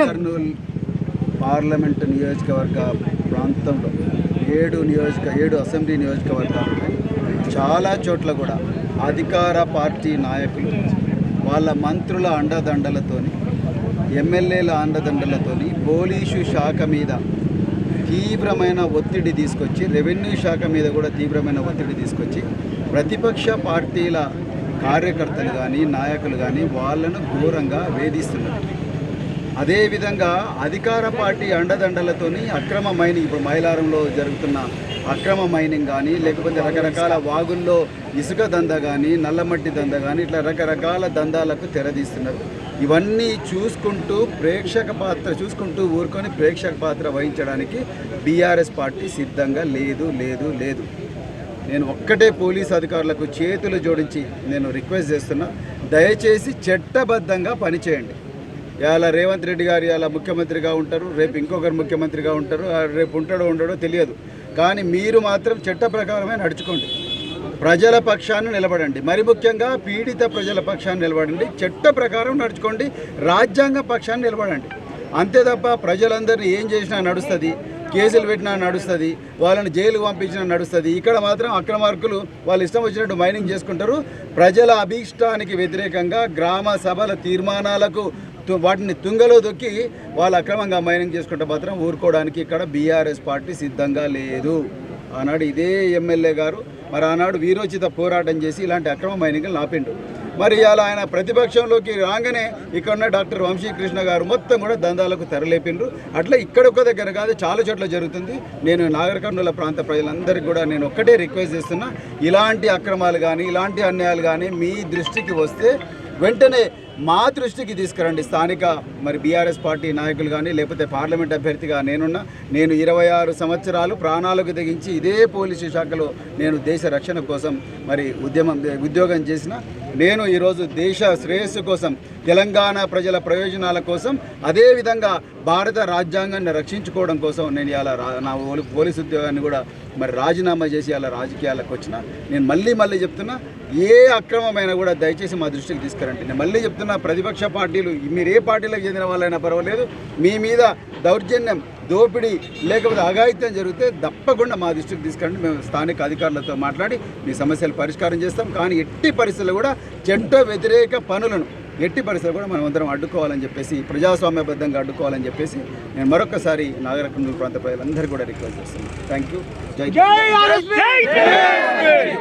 Kurnool parliament నియోజకవర్గ ప్రాంతంలో ఏడు నియోజక ఏడు అసెంబ్లీ నియోజకవర్గాలు చాలా చోట్ల కూడా అధికార పార్టీ నాయకులు వాళ్ళ మంత్రుల అండదండలతోని ఎమ్మెల్యేల అండదండలతోని పోలీసు శాఖ మీద తీవ్రమైన ఒత్తిడి తీసుకొచ్చి రెవెన్యూ శాఖ మీద కూడా తీవ్రమైన ఒత్తిడి తీసుకొచ్చి ప్రతిపక్ష పార్టీల కార్యకర్తలు కానీ నాయకులు కానీ వాళ్ళను ఘోరంగా వేధిస్తున్నారు. అదేవిధంగా అధికార పార్టీ అండదండలతోని అక్రమ మైనింగ్ ఇప్పుడు మైలారంలో జరుగుతున్న అక్రమ మైనింగ్ కానీ లేకపోతే రకరకాల వాగుల్లో ఇసుక దంద కానీ నల్లమట్టి దంద కానీ ఇట్లా రకరకాల దందాలకు తెరదీస్తున్నారు. ఇవన్నీ చూసుకుంటూ ప్రేక్షక పాత్ర చూసుకుంటూ ఊరుకొని ప్రేక్షక పాత్ర వహించడానికి బీఆర్ఎస్ పార్టీ సిద్ధంగా లేదు లేదు లేదు. నేను ఒక్కటే పోలీస్ అధికారులకు చేతులు జోడించి నేను రిక్వెస్ట్ చేస్తున్నా దయచేసి చట్టబద్ధంగా పనిచేయండి ఇవాళ రేవంత్ రెడ్డి గారు ఇవాళ ముఖ్యమంత్రిగా ఉంటారు రేపు ఇంకొకరు ముఖ్యమంత్రిగా ఉంటారు ఆ రేపు ఉంటాడో ఉండడో తెలియదు. కానీ మీరు మాత్రం చట్ట ప్రకారమే నడుచుకోండి. ప్రజల పక్షాన్ని నిలబడండి. మరి ముఖ్యంగా పీడిత ప్రజల పక్షాన్ని నిలబడండి. చట్ట ప్రకారం నడుచుకోండి. రాజ్యాంగ పక్షాన్ని నిలబడండి. అంతే తప్ప ప్రజలందరినీ ఏం చేసినా నడుస్తుంది. కేసులు పెట్టినా నడుస్తుంది వాళ్ళని జైలుకు పంపించినా నడుస్తుంది. ఇక్కడ మాత్రం అక్రమార్కులు వాళ్ళు ఇష్టం వచ్చినట్టు మైనింగ్ చేసుకుంటారు. ప్రజల అభీష్టానికి వ్యతిరేకంగా గ్రామ సభల తీర్మానాలకు వాటిని తుంగలో దొక్కి వాళ్ళు అక్రమంగా మైనింగ్ చేసుకుంటే మాత్రం ఊరుకోవడానికి ఇక్కడ బీఆర్ఎస్ పార్టీ సిద్ధంగా లేదు. ఆనాడు ఇదే ఎమ్మెల్యే గారు మరి ఆనాడు వీరోచిత పోరాటం చేసి ఇలాంటి అక్రమ మైనింగ్లు ఆపిండు మరి ఇలా ఆయన ప్రతిపక్షంలోకి రాగానే ఇక్కడ ఉన్న డాక్టర్ వంశీకృష్ణ గారు మొత్తం కూడా దందాలకు తెరలేపిండ్రు. అట్లా ఇక్కడ ఒక్క దగ్గర కాదు చాలా చోట్ల జరుగుతుంది. నేను నాగర్ ప్రాంత ప్రజలందరికీ కూడా నేను ఒక్కటే రిక్వెస్ట్ చేస్తున్నా ఇలాంటి అక్రమాలు కానీ ఇలాంటి అన్యాయాలు కానీ మీ దృష్టికి వస్తే వెంటనే మా దృష్టికి తీసుకురండి. స్థానిక మరి బీఆర్ఎస్ పార్టీ నాయకులు కానీ లేకపోతే పార్లమెంట్ అభ్యర్థిగా నేనున్నా నేను ఇరవై ఆరు సంవత్సరాలు ప్రాణాలకు తెగించి ఇదే పోలీసు శాఖలో నేను దేశ రక్షణ కోసం మరి ఉద్యమం ఉద్యోగం చేసిన నేను ఈరోజు దేశ శ్రేయస్సు కోసం తెలంగాణ ప్రజల ప్రయోజనాల కోసం అదేవిధంగా భారత రాజ్యాంగాన్ని రక్షించుకోవడం కోసం నేను ఇలా రా- నా పోలీసు ఉద్యోగాన్ని కూడా మరి రాజీనామా చేసి అలా రాజకీయాలకు వచ్చిన. నేను మళ్ళీ మళ్ళీ చెప్తున్నా ఏ అక్రమమైనా కూడా దయచేసి మా దృష్టికి తీసుకురండి. నేను మళ్ళీ చెప్తున్నా ప్రతిపక్ష పార్టీలు మీరు ఏ పార్టీలకు చెందిన వాళ్ళైనా పర్వాలేదు. మీ మీద దౌర్జన్యం దోపిడీ లేకపోతే అఘాయిత్యం జరిగితే తప్పకుండా మా దృష్టికి తీసుకురండి. మేము స్థానిక అధికారులతో మాట్లాడి మీ సమస్యలు పరిష్కారం చేస్తాం. కానీ ఎట్టి పరిస్థితుల్లో కూడా చట్ట వ్యతిరేక పనులను ఎట్టి పరిస్థితులు కూడా మనం అందరం అడ్డుకోవాలని చెప్పేసి ప్రజాస్వామ్యబద్ధంగా అడ్డుకోవాలని చెప్పేసి నేను మరొకసారి నాగర ప్రాంత ప్రజలందరూ కూడా రిక్వెస్ట్ చేస్తున్నాను. థ్యాంక్ యూ జై